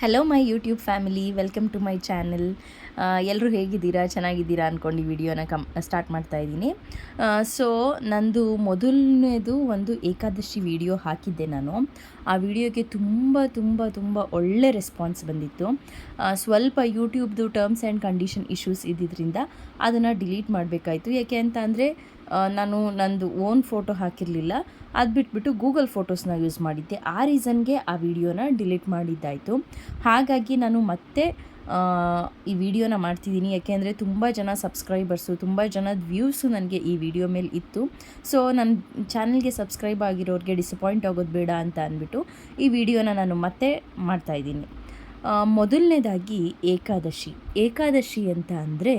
Hello my YouTube family welcome to my channel ಎಲ್ಲರೂ ಹೇಗಿದ್ದೀರಾ? ಚೆನ್ನಾಗಿದ್ದೀರಾ ಅಂದ್ಕೊಂಡು ಈ ವಿಡಿಯೋನ ಕಮ್ ಸ್ಟಾರ್ಟ್ ಮಾಡ್ತಾ ಇದ್ದೀನಿ. ಸೊ ನಂದು ಮೊದಲನೇದು ಒಂದು ಏಕಾದಶಿ ವಿಡಿಯೋ ಹಾಕಿದ್ದೆ ನಾನು. ಆ ವಿಡಿಯೋಗೆ ತುಂಬ ತುಂಬ ತುಂಬ ಒಳ್ಳೆ ರೆಸ್ಪಾನ್ಸ್ ಬಂದಿತ್ತು. ಸ್ವಲ್ಪ ಯೂಟ್ಯೂಬ್ದು ಟರ್ಮ್ಸ್ ಆ್ಯಂಡ್ ಕಂಡೀಷನ್ ಇಶ್ಯೂಸ್ ಇದ್ದಿದ್ದರಿಂದ ಅದನ್ನು ಡಿಲೀಟ್ ಮಾಡಬೇಕಾಯಿತು. ಯಾಕೆ ಅಂತ ಅಂದರೆ ನಾನು ನಂದು ಓನ್ ಫೋಟೋ ಹಾಕಿರಲಿಲ್ಲ. ಅದು ಬಿಟ್ಬಿಟ್ಟು ಗೂಗಲ್ ಫೋಟೋಸ್ನ ಯೂಸ್ ಮಾಡಿದ್ದೆ. ಆ ರೀಸನ್ಗೆ ಆ ವಿಡಿಯೋನ ಡಿಲೀಟ್ ಮಾಡಿದ್ದಾಯಿತು. ಹಾಗಾಗಿ ನಾನು ಮತ್ತೆ ಈ ವಿಡಿಯೋನ ಮಾಡ್ತಿದ್ದೀನಿ. ಯಾಕೆಂದರೆ ತುಂಬ ಜನ ಸಬ್ಸ್ಕ್ರೈಬರ್ಸು ತುಂಬ ಜನದ ವ್ಯೂಸು ನನಗೆ ಈ ವಿಡಿಯೋ ಮೇಲೆ ಇತ್ತು. ಸೊ ನನ್ನ ಚಾನಲ್ಗೆ ಸಬ್ಸ್ಕ್ರೈಬ್ ಆಗಿರೋರಿಗೆ ಡಿಸಪಾಯಿಂಟ್ ಆಗೋದು ಬೇಡ ಅಂತ ಅಂದ್ಬಿಟ್ಟು ಈ ವಿಡಿಯೋನ ನಾನು ಮತ್ತೆ ಮಾಡ್ತಾಯಿದ್ದೀನಿ ಮೊದಲನೇದಾಗಿ ಏಕಾದಶಿ. ಏಕಾದಶಿ ಅಂತ ಅಂದರೆ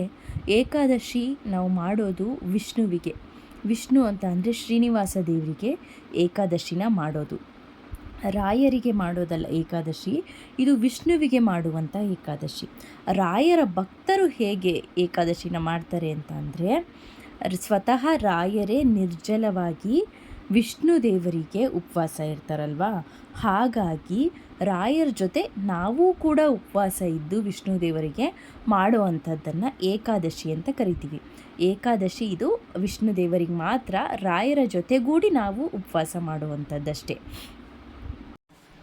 ಏಕಾದಶಿ ನಾವು ಮಾಡೋದು ವಿಷ್ಣುವಿಗೆ. ವಿಷ್ಣು ಅಂತ ಅಂದರೆ ಶ್ರೀನಿವಾಸ ದೇವರಿಗೆ ಏಕಾದಶಿನ ಮಾಡೋದು. ರಾಯರಿಗೆ ಮಾಡೋದಲ್ಲ ಏಕಾದಶಿ, ಇದು ವಿಷ್ಣುವಿಗೆ ಮಾಡುವಂಥ ಏಕಾದಶಿ. ರಾಯರ ಭಕ್ತರು ಹೇಗೆ ಏಕಾದಶಿನ ಮಾಡ್ತಾರೆ ಅಂತ ಅಂದರೆ, ಸ್ವತಃ ರಾಯರೇ ನಿರ್ಜಲವಾಗಿ ವಿಷ್ಣು ದೇವರಿಗೆ ಉಪವಾಸ ಇರ್ತಾರಲ್ವಾ? ಹಾಗಾಗಿ ರಾಯರ ಜೊತೆ ನಾವು ಕೂಡ ಉಪವಾಸ ಇದ್ದು ವಿಷ್ಣು ದೇವರಿಗೆ ಮಾಡುವಂಥದ್ದನ್ನು ಏಕಾದಶಿ ಅಂತ ಕರಿತೀವಿ. ಏಕಾದಶಿ ಇದು ವಿಷ್ಣು ದೇವರಿಗೆ ಮಾತ್ರ ರಾಯರ ಜೊತೆಗೂಡಿ ನಾವು ಉಪವಾಸ ಮಾಡುವಂಥದ್ದಷ್ಟೇ.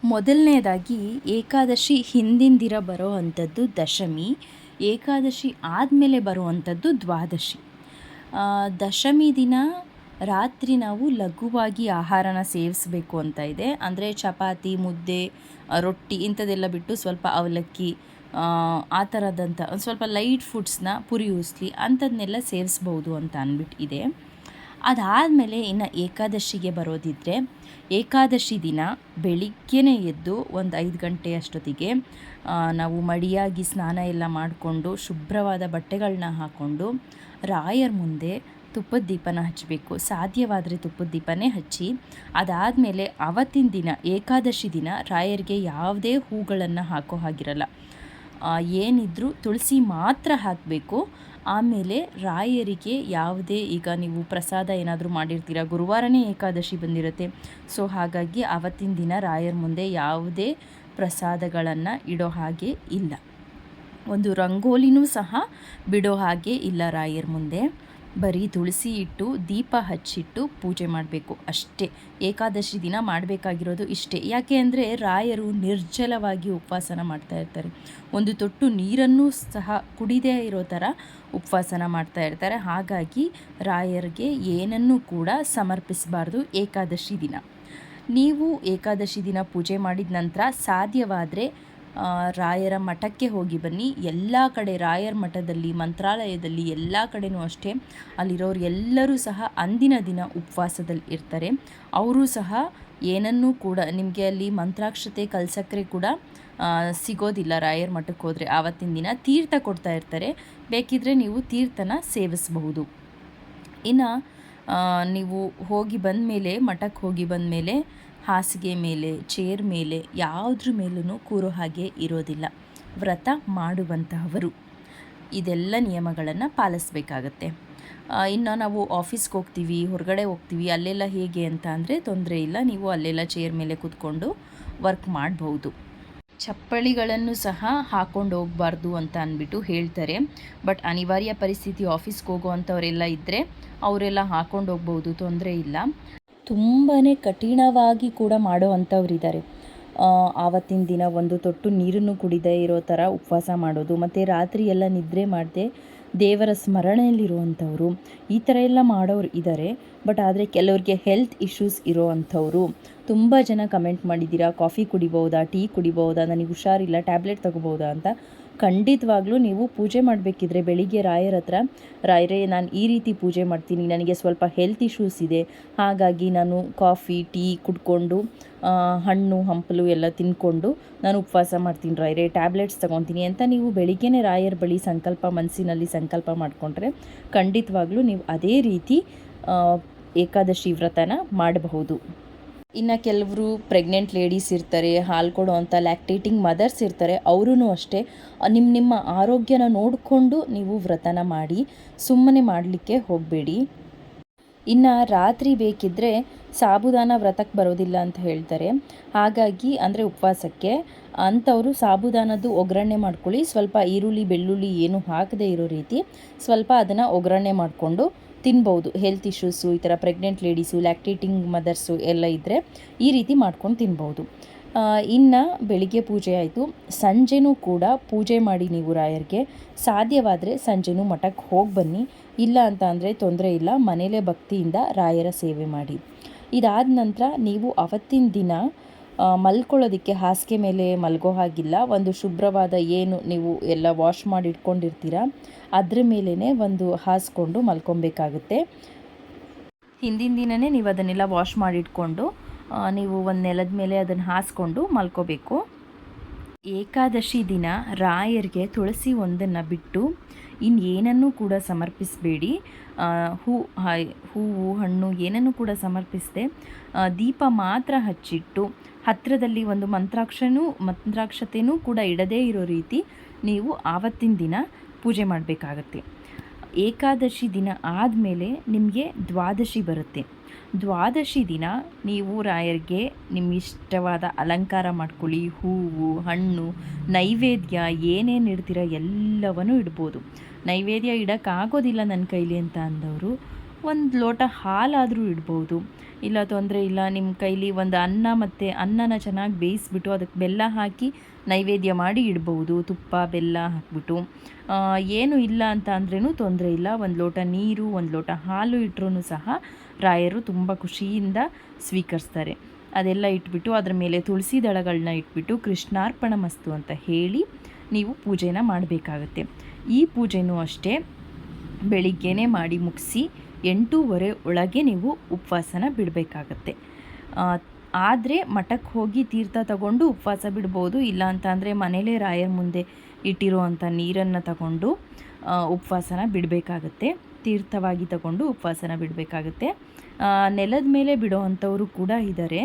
ಮೊದಲನೇದಾಗಿ ಏಕಾದಶಿ ಹಿಂದಿಂದಿರ ಬರೋ ಅಂಥದ್ದು ದಶಮಿ, ಏಕಾದಶಿ ಆದಮೇಲೆ ಬರುವಂಥದ್ದು ದ್ವಾದಶಿ. ದಶಮಿ ದಿನ ರಾತ್ರಿ ನಾವು ಲಘುವಾಗಿ ಆಹಾರನ ಸೇವಿಸಬೇಕು ಅಂತ ಇದೆ. ಅಂದರೆ ಚಪಾತಿ ಮುದ್ದೆ ರೊಟ್ಟಿ ಇಂಥದ್ದೆಲ್ಲ ಬಿಟ್ಟು ಸ್ವಲ್ಪ ಅವಲಕ್ಕಿ ಆ, ಥರದಂಥ ಸ್ವಲ್ಪ ಲೈಟ್ ಫುಡ್ಸ್ನ ಪುರಿ ಉಸ್ಲಿ ಅಂಥದ್ದನ್ನೆಲ್ಲ ಸೇವಿಸ್ಬೋದು ಅಂತ ಅಂದ್ಬಿಟ್ಟು ಇದೆ. ಅದಾದಮೇಲೆ ಇನ್ನು ಏಕಾದಶಿಗೆ ಬರೋದಿದ್ದರೆ ಏಕಾದಶಿ ದಿನ ಬೆಳಿಗ್ಗೆನೇ ಎದ್ದು ಒಂದು ಐದು ಗಂಟೆ ಅಷ್ಟೊತ್ತಿಗೆ ನಾವು ಮಡಿಯಾಗಿ ಸ್ನಾನ ಎಲ್ಲ ಮಾಡಿಕೊಂಡು ಶುಭ್ರವಾದ ಬಟ್ಟೆಗಳನ್ನ ಹಾಕ್ಕೊಂಡು ರಾಯರ ಮುಂದೆ ತುಪ್ಪದ ದೀಪನ ಹಚ್ಚಬೇಕು. ಸಾಧ್ಯವಾದರೆ ತುಪ್ಪದ ದೀಪನೇ ಹಚ್ಚಿ, ಅದಾದಮೇಲೆ ಆವತ್ತಿನ ದಿನ, ಏಕಾದಶಿ ದಿನ ರಾಯರಿಗೆ ಯಾವುದೇ ಹೂಗಳನ್ನು ಹಾಕೋ ಹಾಗಿರಲ್ಲ. ಏನಿದ್ರೂ ತುಳಸಿ ಮಾತ್ರ ಹಾಕಬೇಕು. ಆಮೇಲೆ ರಾಯರಿಗೆ ಯಾವುದೇ, ಈಗ ನೀವು ಪ್ರಸಾದ ಏನಾದರೂ ಮಾಡಿರ್ತೀರ, ಗುರುವಾರನೇ ಏಕಾದಶಿ ಬಂದಿರುತ್ತೆ. ಸೊ, ಹಾಗಾಗಿ ಆವತ್ತಿನ ದಿನ ರಾಯರ ಮುಂದೆ ಯಾವುದೇ ಪ್ರಸಾದಗಳನ್ನು ಇಡೋ ಹಾಗೆ ಇಲ್ಲ. ಒಂದು ರಂಗೋಲಿನೂ ಸಹ ಬಿಡೋ ಹಾಗೆ ಇಲ್ಲ ರಾಯರ ಮುಂದೆ. ಬರೀ ತುಳಸಿ ಇಟ್ಟು ದೀಪ ಹಚ್ಚಿಟ್ಟು ಪೂಜೆ ಮಾಡಬೇಕು ಅಷ್ಟೇ. ಏಕಾದಶಿ ದಿನ ಮಾಡಬೇಕಾಗಿರೋದು ಇಷ್ಟೇ. ಯಾಕೆ ಅಂದರೆ ರಾಯರು ನಿರ್ಜಲವಾಗಿ ಉಪವಾಸನ ಮಾಡ್ತಾ ಇರ್ತಾರೆ. ಒಂದು ತೊಟ್ಟು ನೀರನ್ನು ಸಹ ಕುಡಿದೇ ಇರೋ ಥರ ಉಪವಾಸನ ಮಾಡ್ತಾ ಇರ್ತಾರೆ. ಹಾಗಾಗಿ ರಾಯರಿಗೆ ಏನನ್ನು ಕೂಡ ಸಮರ್ಪಿಸಬಾರ್ದು ಏಕಾದಶಿ ದಿನ. ನೀವು ಏಕಾದಶಿ ದಿನ ಪೂಜೆ ಮಾಡಿದ ನಂತರ ಸಾಧ್ಯವಾದರೆ ರಾಯರ ಮಠಕ್ಕೆ ಹೋಗಿ ಬನ್ನಿ. ಎಲ್ಲ ಕಡೆ ರಾಯರ ಮಠದಲ್ಲಿ, ಮಂತ್ರಾಲಯದಲ್ಲಿ ಎಲ್ಲ ಕಡೆನೂ ಅಷ್ಟೇ. ಅಲ್ಲಿರೋರು ಎಲ್ಲರೂ ಸಹ ಅಂದಿನ ದಿನ ಉಪವಾಸದಲ್ಲಿ ಇರ್ತಾರೆ. ಅವರು ಸಹ ಏನನ್ನೂ ಕೂಡ, ನಿಮಗೆ ಅಲ್ಲಿ ಮಂತ್ರಾಕ್ಷತೆ ಕಲ್ಸಕ್ಕರೆ ಕೂಡ ಸಿಗೋದಿಲ್ಲ ರಾಯರ ಮಠಕ್ಕೆ ಹೋದರೆ. ಆವತ್ತಿನ ದಿನ ತೀರ್ಥ ಕೊಡ್ತಾ ಇರ್ತಾರೆ. ಬೇಕಿದ್ರೆ ನೀವು ತೀರ್ಥನ ಸೇವಿಸಬಹುದು. ಇನ್ನು ನೀವು ಹೋಗಿ ಬಂದ ಮೇಲೆ ಮಠಕ್ಕೆ ಹೋಗಿ ಬಂದ ಮೇಲೆ ಹಾಸಿಗೆ ಮೇಲೆ, ಚೇರ್ ಮೇಲೆ, ಯಾವುದ್ರ ಮೇಲೂ ಕೂರೋ ಹಾಗೆ ಇರೋದಿಲ್ಲ. ವ್ರತ ಮಾಡುವಂತಹವರು. ಇದೆಲ್ಲ ನಿಯಮಗಳನ್ನು ಪಾಲಿಸ್ಬೇಕಾಗತ್ತೆ. ಇನ್ನು ನಾವು ಆಫೀಸ್ಗೆ ಹೋಗ್ತೀವಿ, ಹೊರಗಡೆ ಹೋಗ್ತೀವಿ, ಅಲ್ಲೆಲ್ಲ ಹೇಗೆ ಅಂತ ಅಂದರೆ ತೊಂದರೆ ಇಲ್ಲ. ನೀವು ಅಲ್ಲೆಲ್ಲ ಚೇರ್ ಮೇಲೆ ಕೂತ್ಕೊಂಡು ವರ್ಕ್ ಮಾಡ್ಬೋದು. ಚಪ್ಪಳಿಗಳನ್ನು ಸಹ ಹಾಕೊಂಡು ಹೋಗಬಾರ್ದು ಅಂತ ಅಂದ್ಬಿಟ್ಟು ಹೇಳ್ತಾರೆ. ಬಟ್ ಅನಿವಾರ್ಯ ಪರಿಸ್ಥಿತಿ ಆಫೀಸ್ಗೆ ಹೋಗುವಂಥವರೆಲ್ಲ ಇದ್ದರೆ ಅವರೆಲ್ಲ ಹಾಕೊಂಡು ಹೋಗ್ಬೋದು, ತೊಂದರೆ ಇಲ್ಲ. ತುಂಬಾ ಕಠಿಣವಾಗಿ ಕೂಡ ಮಾಡುವಂಥವ್ರಿದ್ದಾರೆ. ಆವತ್ತಿನ ದಿನ ಒಂದು ತೊಟ್ಟು ನೀರನ್ನು ಕುಡಿದೇ ಇರೋ ಥರ ಉಪವಾಸ ಮಾಡೋದು, ಮತ್ತು ರಾತ್ರಿ ಎಲ್ಲ ನಿದ್ರೆ ಮಾಡದೆ ದೇವರ ಸ್ಮರಣೆಯಲ್ಲಿರುವಂಥವರು, ಈ ಥರ ಎಲ್ಲ ಮಾಡೋರು ಇದ್ದಾರೆ ಬಟ್ ಆದರೆ ಕೆಲವ್ರಿಗೆ ಹೆಲ್ತ್ ಇಶ್ಯೂಸ್ ಇರೋ ಅಂಥವ್ರು ತುಂಬ ಜನ ಕಮೆಂಟ್ ಮಾಡಿದ್ದೀರಾ, ಕಾಫಿ ಕುಡಿಬೋದಾ, ಟೀ ಕುಡಿಬೋದಾ, ನನಗೆ ಹುಷಾರಿಲ್ಲ, ಟ್ಯಾಬ್ಲೆಟ್ ತಗೋಬೋದಾ ಅಂತ. ಖಂಡಿತವಾಗ್ಲೂ ನೀವು ಪೂಜೆ ಮಾಡಬೇಕಿದ್ರೆ ಬೆಳಿಗ್ಗೆ ರಾಯರ ಹತ್ರ, ರಾಯರೇ, ನಾನು ಈ ರೀತಿ ಪೂಜೆ ಮಾಡ್ತೀನಿ, ನನಗೆ ಸ್ವಲ್ಪ ಹೆಲ್ತ್ ಇಶ್ಯೂಸ್ ಇದೆ. ಹಾಗಾಗಿ ನಾನು ಕಾಫಿ ಟೀ ಕುಡ್ಕೊಂಡು ಹಣ್ಣು, ಹಂಪಲು ಎಲ್ಲ ತಿನ್ಕೊಂಡು ನಾನು ಉಪವಾಸ ಮಾಡ್ತೀನಿ. ರಾಯರೇ ಟ್ಯಾಬ್ಲೆಟ್ಸ್ ತೊಗೊತೀನಿ ಅಂತ ನೀವು ಬೆಳಿಗ್ಗೆನೇ ರಾಯರ ಬಳಿ ಸಂಕಲ್ಪ, ಮನಸ್ಸಿನಲ್ಲಿ ಸಂಕಲ್ಪ ಮಾಡಿಕೊಂಡ್ರೆ ಖಂಡಿತವಾಗ್ಲೂ ನೀವು ಅದೇ ರೀತಿ ಏಕಾದಶಿ ವ್ರತನ ಮಾಡಬಹುದು. ಇನ್ನು ಕೆಲವರು ಪ್ರೆಗ್ನೆಂಟ್ ಲೇಡೀಸ್ ಇರ್ತಾರೆ, ಹಾಲು ಕೊಡುವಂಥ ಲ್ಯಾಕ್ಟೇಟಿಂಗ್ ಮದರ್ಸ್ ಇರ್ತಾರೆ ಅವರೂ ಅಷ್ಟೇ. ನಿಮ್ಮ ನಿಮ್ಮ ಆರೋಗ್ಯನ ನೋಡಿಕೊಂಡು ನೀವು ವ್ರತನ ಮಾಡಿ, ಸುಮ್ಮನೆ ಮಾಡಲಿಕ್ಕೆ ಹೋಗಬೇಡಿ. ಇನ್ನು ರಾತ್ರಿ ಬೇಕಿದ್ದರೆ ಸಾಬುದಾನ ವ್ರತಕ್ಕೆ ಬರೋದಿಲ್ಲ ಅಂತ ಹೇಳ್ತಾರೆ. ಹಾಗಾಗಿ, ಅಂದರೆ ಉಪವಾಸಕ್ಕೆ, ಅಂಥವರು ಸಾಬುದಾನದ್ದು ಒಗ್ಗರಣೆ ಮಾಡ್ಕೊಳ್ಳಿ. ಸ್ವಲ್ಪ ಈರುಳ್ಳಿ, ಬೆಳ್ಳುಳ್ಳಿ ಏನು ಹಾಕದೇ ಇರೋ ರೀತಿ ಸ್ವಲ್ಪ ಅದನ್ನು ಒಗ್ಗರಣೆ ಮಾಡಿಕೊಂಡು ತಿನ್ಬೋದು. ಹೆಲ್ತ್ ಇಶ್ಯೂಸು ಈ ಥರ ಪ್ರೆಗ್ನೆಂಟ್ ಲೇಡೀಸು ಲ್ಯಾಕ್ಟೇಟಿಂಗ್ ಮದರ್ಸು ಎಲ್ಲ ಇದ್ದರೆ ಈ ರೀತಿ ಮಾಡ್ಕೊಂಡು ತಿನ್ಬೋದು. ಇನ್ನು ಬೆಳಿಗ್ಗೆ ಪೂಜೆ ಆಯಿತು. ಸಂಜೆನೂ ಕೂಡ ಪೂಜೆ ಮಾಡಿ ನೀವು ರಾಯರಿಗೆ. ಸಾಧ್ಯವಾದರೆ ಸಂಜೆನೂ ಮಠಕ್ಕೆ ಹೋಗಿ ಬನ್ನಿ. ಇಲ್ಲ ಅಂತ ಅಂದರೆ ತೊಂದರೆ ಇಲ್ಲ. ಮನೇಲೇ ಭಕ್ತಿಯಿಂದ ರಾಯರ ಸೇವೆ ಮಾಡಿ. ಇದಾದ ನಂತರ ನೀವು ಅವತ್ತಿನ ದಿನ ಮಲ್ಕೊಳ್ಳೋದಕ್ಕೆ ಹಾಸಿಗೆ ಮೇಲೆ ಮಲ್ಗೋ ಹಾಗಿಲ್ಲ. ಒಂದು ಶುಭ್ರವಾದ ಏನು ನೀವು ಎಲ್ಲ ವಾಶ್ ಮಾಡಿ ಇಟ್ಕೊಂಡಿರ್ತೀರ ಅದ್ರ ಮೇಲೇ ಒಂದು ಹಾಸ್ಕೊಂಡು ಮಲ್ಕೊಬೇಕಾಗುತ್ತೆ. ಹಿಂದಿನ ದಿನವೇ ನೀವು ಅದನ್ನೆಲ್ಲ ವಾಶ್ ಮಾಡಿಟ್ಕೊಂಡು ನೀವು ಒಂದು ನೆಲದ ಮೇಲೆ ಅದನ್ನು ಹಾಸ್ಕೊಂಡು ಮಲ್ಕೋಬೇಕು. ಏಕಾದಶಿ ದಿನ ರಾಯರಿಗೆ ತುಳಸಿ ಒಂದನ್ನು ಬಿಟ್ಟು ಇನ್ನೇನನ್ನೂ ಕೂಡ ಸಮರ್ಪಿಸಬೇಡಿ. ಹೂ ಹೂವು ಹಣ್ಣು ಏನನ್ನು ಕೂಡ ಸಮರ್ಪಿಸದೆ. ದೀಪ ಮಾತ್ರ ಹಚ್ಚಿಟ್ಟು ಹತ್ತಿರದಲ್ಲಿ ಒಂದು ಮಂತ್ರಾಕ್ಷನೂ ಮಂತ್ರಾಕ್ಷತೆಯೂ ಕೂಡ ಇಡದೇ ಇರೋ ರೀತಿ ನೀವು ಆವತ್ತಿನ ದಿನ ಪೂಜೆ ಮಾಡಬೇಕಾಗತ್ತೆ. ಏಕಾದಶಿ ದಿನ ಆದಮೇಲೆ ನಿಮಗೆ ದ್ವಾದಶಿ ಬರುತ್ತೆ. ದ್ವಾದಶಿ ದಿನ, ನೀವು ರಾಯರಿಗೆ ನಿಮ್ಮಿಷ್ಟವಾದ ಅಲಂಕಾರ ಮಾಡ್ಕೊಳ್ಳಿ. ಹೂವು, ಹಣ್ಣು, ನೈವೇದ್ಯ, ಏನೇನು ಇಡ್ತೀರ ಎಲ್ಲವನ್ನೂ ಇಡ್ಬೋದು. ನೈವೇದ್ಯ ಇಡೋಕ್ಕಾಗೋದಿಲ್ಲ ನನ್ನ ಕೈಲಿ ಅಂತ ಅಂದವರು, ಒಂದು ಲೋಟ ಹಾಲಾದರೂ ಇಡ್ಬೋದು. ಇಲ್ಲ ತೊಂದರೆ ಇಲ್ಲ ನಿಮ್ಮ ಕೈಲಿ ಒಂದು ಅನ್ನ ಮತ್ತು ಅನ್ನನ ಚೆನ್ನಾಗಿ ಬೇಯಿಸ್ಬಿಟ್ಟು ಅದಕ್ಕೆ ಬೆಲ್ಲ ಹಾಕಿ ನೈವೇದ್ಯ ಮಾಡಿ ಇಡ್ಬೋದು, ತುಪ್ಪ, ಬೆಲ್ಲ ಹಾಕ್ಬಿಟ್ಟು. ಏನು ಇಲ್ಲ ಅಂತ ಅಂದ್ರೂ ತೊಂದರೆ ಇಲ್ಲ. ಒಂದು ಲೋಟ ನೀರು, ಒಂದು ಲೋಟ ಹಾಲು ಇಟ್ಟರೂ ಸಹ ರಾಯರು ತುಂಬ ಖುಷಿಯಿಂದ ಸ್ವೀಕರಿಸ್ತಾರೆ. ಅದೆಲ್ಲ ಇಟ್ಬಿಟ್ಟು ಅದರ ಮೇಲೆ ತುಳಸಿ ದಳಗಳನ್ನ ಇಟ್ಬಿಟ್ಟು ಕೃಷ್ಣಾರ್ಪಣ ಮಸ್ತು ಅಂತ ಹೇಳಿ ನೀವು ಪೂಜೆನ ಮಾಡಬೇಕಾಗತ್ತೆ. ಈ ಪೂಜೆನೂ ಅಷ್ಟೇ ಬೆಳಿಗ್ಗೆನೇ ಮಾಡಿ ಮುಗಿಸಿ ಎಂಟೂವರೆ ಒಳಗೆ ನೀವು ಉಪವಾಸನ ಬಿಡಬೇಕಾಗತ್ತೆ. ಆದರೆ ಮಠಕ್ಕೆ ಹೋಗಿ ತೀರ್ಥ ತಗೊಂಡು ಉಪವಾಸ ಬಿಡ್ಬೋದು. ಇಲ್ಲ ಅಂತ ಅಂದರೆ ಮನೇಲೇ ರಾಯರ ಮುಂದೆ ಇಟ್ಟಿರೋ ಅಂಥ ನೀರನ್ನು ತಗೊಂಡು ಉಪವಾಸನ ಬಿಡಬೇಕಾಗತ್ತೆ. ತೀರ್ಥವಾಗಿ ತಗೊಂಡು ಉಪವಾಸನ ಬಿಡಬೇಕಾಗತ್ತೆ. ನೆಲದ ಮೇಲೆ ಬಿಡೋ ಅಂಥವರು ಕೂಡ ಇದ್ದಾರೆ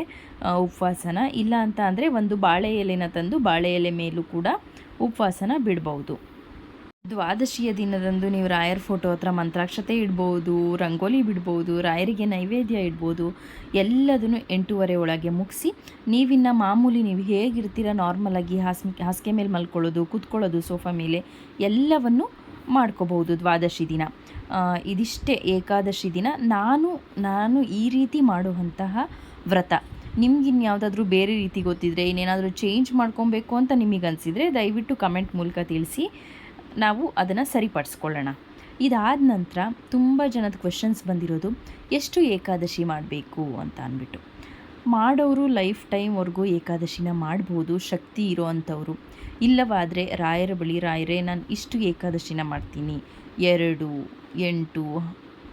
ಉಪವಾಸನ. ಇಲ್ಲ ಅಂತ ಅಂದರೆ ಒಂದು ಬಾಳೆ ಎಲೆನ ತಂದು ಬಾಳೆ ಎಲೆ ಮೇಲೂ ಕೂಡ ಉಪವಾಸನ ಬಿಡ್ಬೋದು. ದ್ವಾದಶಿಯ ದಿನದಂದು ನೀವು ರಾಯರ್ ಫೋಟೋ ಹತ್ರ ಮಂತ್ರಾಕ್ಷತೆ ಇಡ್ಬೋದು, ರಂಗೋಲಿ ಬಿಡ್ಬೋದು, ರಾಯರಿಗೆ ನೈವೇದ್ಯ ಇಡ್ಬೋದು, ಎಲ್ಲದನ್ನು ಎಂಟೂವರೆ ಒಳಗೆ ಮುಗಿಸಿ ನೀವಿನ್ನು ಮಾಮೂಲಿ ನೀವು ಹೇಗಿರ್ತೀರ ನಾರ್ಮಲಾಗಿ ಹಾಸ್ ಹಾಸಿಗೆ ಮೇಲೆ ಮಲ್ಕೊಳ್ಳೋದು, ಕೂತ್ಕೊಳ್ಳೋದು, ಸೋಫಾ ಮೇಲೆ ಎಲ್ಲವನ್ನು ಮಾಡ್ಕೋಬಹುದು ದ್ವಾದಶಿ ದಿನ. ಇದಿಷ್ಟೇ ಏಕಾದಶಿ ದಿನ. ನಾನು ನಾನು ಈ ರೀತಿ ಮಾಡುವಂತಹ ವ್ರತ. ನಿಮ್ಗಿನ್ಯಾವುದಾದ್ರೂ ಬೇರೆ ರೀತಿ ಗೊತ್ತಿದ್ರೆ, ಇನ್ನೇನಾದರೂ ಚೇಂಜ್ ಮಾಡ್ಕೊಬೇಕು ಅಂತ ನಿಮಗೆ ಅನಿಸಿದರೆ ದಯವಿಟ್ಟು ಕಮೆಂಟ್ ಮೂಲಕ ತಿಳಿಸಿ. ನಾವು ಅದನ್ನು ಸರಿಪಡಿಸ್ಕೊಳ್ಳೋಣ. ಇದಾದ ನಂತರ ತುಂಬ ಜನದ ಕ್ವೆಶನ್ಸ್ ಬಂದಿರೋದು, ಎಷ್ಟು ಏಕಾದಶಿ ಮಾಡಬೇಕು? ಅಂತ ಅಂದ್ಬಿಟ್ಟು. ಮಾಡೋರು ಲೈಫ್ ಟೈಮ್ವರೆಗೂ ಏಕಾದಶಿನ ಮಾಡ್ಬೋದು, ಶಕ್ತಿ ಇರೋ ಅಂಥವ್ರು. ಇಲ್ಲವಾದರೆ, ರಾಯರ ಬಳಿ ರಾಯರೇ, ನಾನು ಇಷ್ಟು ಏಕಾದಶಿನ ಮಾಡ್ತೀನಿ. ಎರಡು, ಎಂಟು,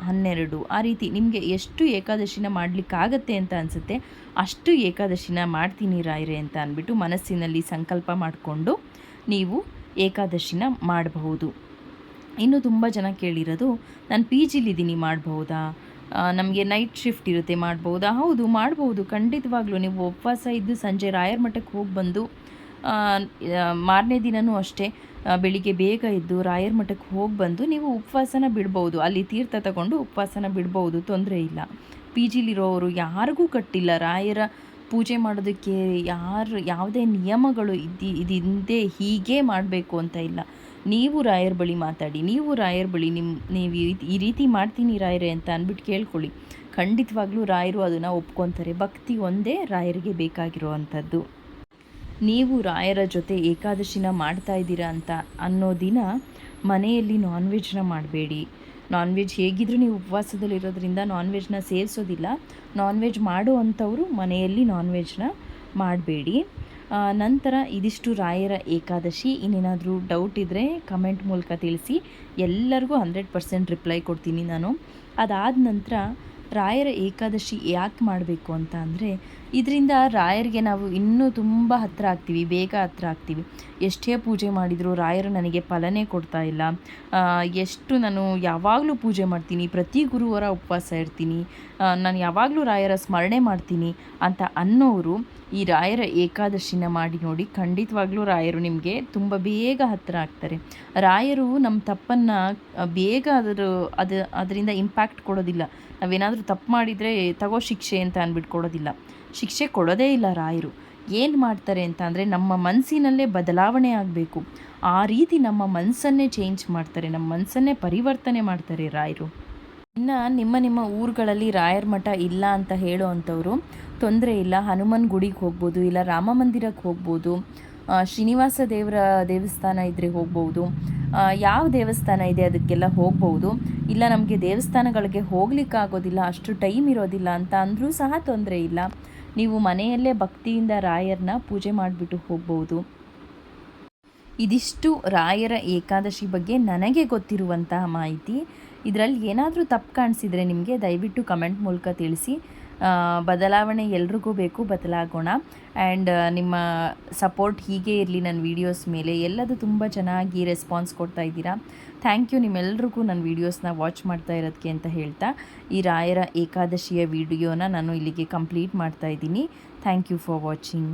ಹನ್ನೆರಡು, ಆ ರೀತಿ ನಿಮಗೆ ಎಷ್ಟು ಏಕಾದಶಿನ ಮಾಡಲಿಕ್ಕಾಗತ್ತೆ ಅಂತ ಅನಿಸುತ್ತೆ, ಅಷ್ಟು ಏಕಾದಶಿನ ಮಾಡ್ತೀನಿ ರಾಯರೇ ಅಂತ ಅಂದ್ಬಿಟ್ಟು ಮನಸ್ಸಿನಲ್ಲಿ ಸಂಕಲ್ಪ ಮಾಡಿಕೊಂಡು, ನೀವು ಏಕಾದಶಿನ ಮಾಡಬಹುದು. ಇನ್ನು ತುಂಬ ಜನ ಕೇಳಿರೋದು, ನಾನು ಪಿ ಜಿಲಿದ್ದೀನಿ ಮಾಡಬಹುದಾ? ನಮಗೆ ನೈಟ್ ಶಿಫ್ಟ್ ಇರುತ್ತೆ ಮಾಡ್ಬೋದಾ ಹೌದು ಮಾಡ್ಬೋದು ಖಂಡಿತವಾಗ್ಲೂ ನೀವು ಉಪವಾಸ ಇದ್ದು ಸಂಜೆ ರಾಯರ ಮಠಕ್ಕೆ ಹೋಗಿ ಬಂದು ಮಾರನೇ ದಿನವೂ ಅಷ್ಟೇ ಬೆಳಿಗ್ಗೆ ಬೇಗ ಇದ್ದು ರಾಯರ ಮಠಕ್ಕೆ ಹೋಗಿ ಬಂದು ನೀವು ಉಪವಾಸನ ಬಿಡ್ಬೋದು ಅಲ್ಲಿ ತೀರ್ಥ ತಗೊಂಡು ಉಪವಾಸನ ಬಿಡ್ಬೋದು ತೊಂದರೆ ಇಲ್ಲ. ಪಿ ಜಿಲಿರೋರು ಯಾರಿಗೂ ಕಟ್ಟಿಲ್ಲ. ರಾಯರ ಪೂಜೆ ಮಾಡೋದಕ್ಕೆ ಯಾರು, ಯಾವುದೇ ನಿಯಮಗಳು ಇದ್ದಿ ಇದಿಂದೆ ಹೀಗೆ ಮಾಡಬೇಕು ಅಂತ ಇಲ್ಲ. ನೀವು ರಾಯರ ಬಳಿ ಮಾತಾಡಿ, ನೀವು ರಾಯರ ಬಳಿ ನಿಮ್ಮ ನೀವು ಈ ರೀತಿ ಮಾಡ್ತೀನಿ ರಾಯರೇ ಅಂತ ಅಂದ್ಬಿಟ್ಟು ಕೇಳ್ಕೊಳ್ಳಿ. ಖಂಡಿತವಾಗ್ಲೂ ರಾಯರು ಅದನ್ನು ಒಪ್ಕೊತಾರೆ. ಭಕ್ತಿ ಒಂದೇ ರಾಯರಿಗೆ ಬೇಕಾಗಿರುವಂಥದ್ದು ನೀವು ರಾಯರ ಜೊತೆ ಏಕಾದಶಿನ ಮಾಡ್ತಾ ಇದ್ದೀರಾ ಅಂತ ಅನ್ನೋ ದಿನ ಮನೆಯಲ್ಲಿ ನಾನ್ ವೆಜ್ನ ಮಾಡಬೇಡಿ. ನಾನ್ ವೆಜ್ ಹೇಗಿದ್ರು ನೀವು ಉಪವಾಸದಲ್ಲಿರೋದ್ರಿಂದ ನಾನ್ ವೆಜ್ನ ಸೇರಿಸೋದಿಲ್ಲ. ನಾನ್ ವೆಜ್ ಮಾಡೋ ಅಂಥವರು ಮನೆಯಲ್ಲಿ ನಾನ್ ವೆಜ್ನ ಮಾಡಬೇಡಿ ನಂತರ ಇದಿಷ್ಟು ರಾಯರ ಏಕಾದಶಿ. ಇನ್ನೇನಾದರೂ ಡೌಟ್ ಇದ್ದರೆ ಕಮೆಂಟ್ ಮೂಲಕ ತಿಳಿಸಿ. ಎಲ್ಲರಿಗೂ ಹಂಡ್ರೆಡ್ ಪರ್ಸೆಂಟ್ ರಿಪ್ಲೈ ಕೊಡ್ತೀನಿ ನಾನು. ಅದಾದ ನಂತರ ರಾಯರ ಏಕಾದಶಿ ಯಾಕೆ ಮಾಡಬೇಕು ಅಂತ ಅಂದರೆ ಇದರಿಂದ ರಾಯರಿಗೆ ನಾವು ಇನ್ನೂ ತುಂಬ ಹತ್ತಿರ ಆಗ್ತೀವಿ, ಬೇಗ ಹತ್ತಿರ ಆಗ್ತೀವಿ. ಎಷ್ಟೇ ಪೂಜೆ ಮಾಡಿದರೂ ರಾಯರು ನನಗೆ ಫಲನೇ ಕೊಡ್ತಾ ಇಲ್ಲ. ಎಷ್ಟು ನಾನು ಯಾವಾಗಲೂ ಪೂಜೆ ಮಾಡ್ತೀನಿ, ಪ್ರತಿ ಗುರುವಾರ ಉಪವಾಸ ಇರ್ತೀನಿ ನಾನು ಯಾವಾಗಲೂ ರಾಯರ ಸ್ಮರಣೆ ಮಾಡ್ತೀನಿ ಅಂತ ಅನ್ನೋರು ಈ ರಾಯರ ಏಕಾದಶಿನ ಮಾಡಿ ನೋಡಿ ಖಂಡಿತವಾಗ್ಲೂ ರಾಯರು ನಿಮಗೆ ತುಂಬ ಬೇಗ ಹತ್ತಿರ ಆಗ್ತಾರೆ. ರಾಯರು ನಮ್ಮ ತಪ್ಪನ್ನು ಬೇಗ ಅದರ, ಅದು, ಅದರಿಂದ ಇಂಪ್ಯಾಕ್ಟ್ ಕೊಡೋದಿಲ್ಲ. ನಾವೇನಾದರೂ ತಪ್ಪು ಮಾಡಿದರೆ ತಗೋ ಶಿಕ್ಷೆ ಅಂತ ಅಂದ್ಬಿಟ್ಟು ಕೊಡೋದಿಲ್ಲ ಶಿಕ್ಷೆ ಕೊಡೋದೇ ಇಲ್ಲ ರಾಯರು. ಏನು ಮಾಡ್ತಾರೆ ಅಂತ ಅಂದರೆ ನಮ್ಮ ಮನಸ್ಸಿನಲ್ಲೇ ಬದಲಾವಣೆ ಆಗಬೇಕು. ಆ ರೀತಿ ನಮ್ಮ ಮನಸ್ಸನ್ನೇ ಚೇಂಜ್ ಮಾಡ್ತಾರೆ, ನಮ್ಮ ಮನಸ್ಸನ್ನೇ ಪರಿವರ್ತನೆ ಮಾಡ್ತಾರೆ ರಾಯರು. ಇನ್ನು ನಿಮ್ಮ ನಿಮ್ಮ ಊರುಗಳಲ್ಲಿ ರಾಯರ ಮಠ ಇಲ್ಲ ಅಂತ ಹೇಳೋ ಅಂಥವ್ರು ತೊಂದರೆ ಇಲ್ಲ. ಹನುಮನ್ ಗುಡಿಗೆ ಹೋಗ್ಬೋದು, ಇಲ್ಲ ರಾಮ ಮಂದಿರಕ್ಕೆ ಹೋಗ್ಬೋದು ಶ್ರೀನಿವಾಸ ದೇವರ ದೇವಸ್ಥಾನ ಇದ್ದರೆ ಹೋಗ್ಬೋದು ಯಾವ ದೇವಸ್ಥಾನ ಇದೆ ಅದಕ್ಕೆಲ್ಲ ಹೋಗ್ಬೋದು. ಇಲ್ಲ ನಮಗೆ ದೇವಸ್ಥಾನಗಳಿಗೆ ಹೋಗ್ಲಿಕ್ಕಾಗೋದಿಲ್ಲ, ಅಷ್ಟು ಟೈಮ್ ಇರೋದಿಲ್ಲ ಅಂತ ಅಂದರೂ ಸಹ ತೊಂದರೆ ಇಲ್ಲ. ನೀವು ಮನೆಯಲ್ಲೇ ಭಕ್ತಿಯಿಂದ ರಾಯರನ್ನ ಪೂಜೆ ಮಾಡಿಬಿಟ್ಟು ಹೋಗ್ಬೋದು. ಇದಿಷ್ಟು ರಾಯರ ಏಕಾದಶಿ ಬಗ್ಗೆ ನನಗೆ ಗೊತ್ತಿರುವಂತಹ ಮಾಹಿತಿ. ಇದರಲ್ಲಿ ಏನಾದರೂ ತಪ್ಪು ಕಾಣಿಸಿದರೆ ನಿಮಗೆ ದಯವಿಟ್ಟು ಕಮೆಂಟ್ ಮೂಲಕ ತಿಳಿಸಿ. ಬದಲಾವಣೆ ಎಲ್ರಿಗೂ ಬೇಕು, ಬದಲಾಗೋಣ. ಆ್ಯಂಡ್ ನಿಮ್ಮ ಸಪೋರ್ಟ್ ಹೀಗೆ ಇರಲಿ ನನ್ನ ವೀಡಿಯೋಸ್ ಮೇಲೆ. ಎಲ್ಲದು ತುಂಬ ಚೆನ್ನಾಗಿ ರೆಸ್ಪಾನ್ಸ್ ಕೊಡ್ತಾ ಇದ್ದೀರಾ. ಥ್ಯಾಂಕ್ ಯು ನಿಮ್ಮೆಲ್ರಿಗೂ ನನ್ನ ವೀಡಿಯೋಸ್ನ ವಾಚ್ ಮಾಡ್ತಾ ಇರೋದಕ್ಕೆ ಅಂತ ಹೇಳ್ತಾ. ಈ ರಾಯರ ಏಕಾದಶಿಯ ವಿಡಿಯೋನ ನಾನು ಇಲ್ಲಿಗೆ ಕಂಪ್ಲೀಟ್ ಮಾಡ್ತಾ ಇದ್ದೀನಿ. Thank you for watching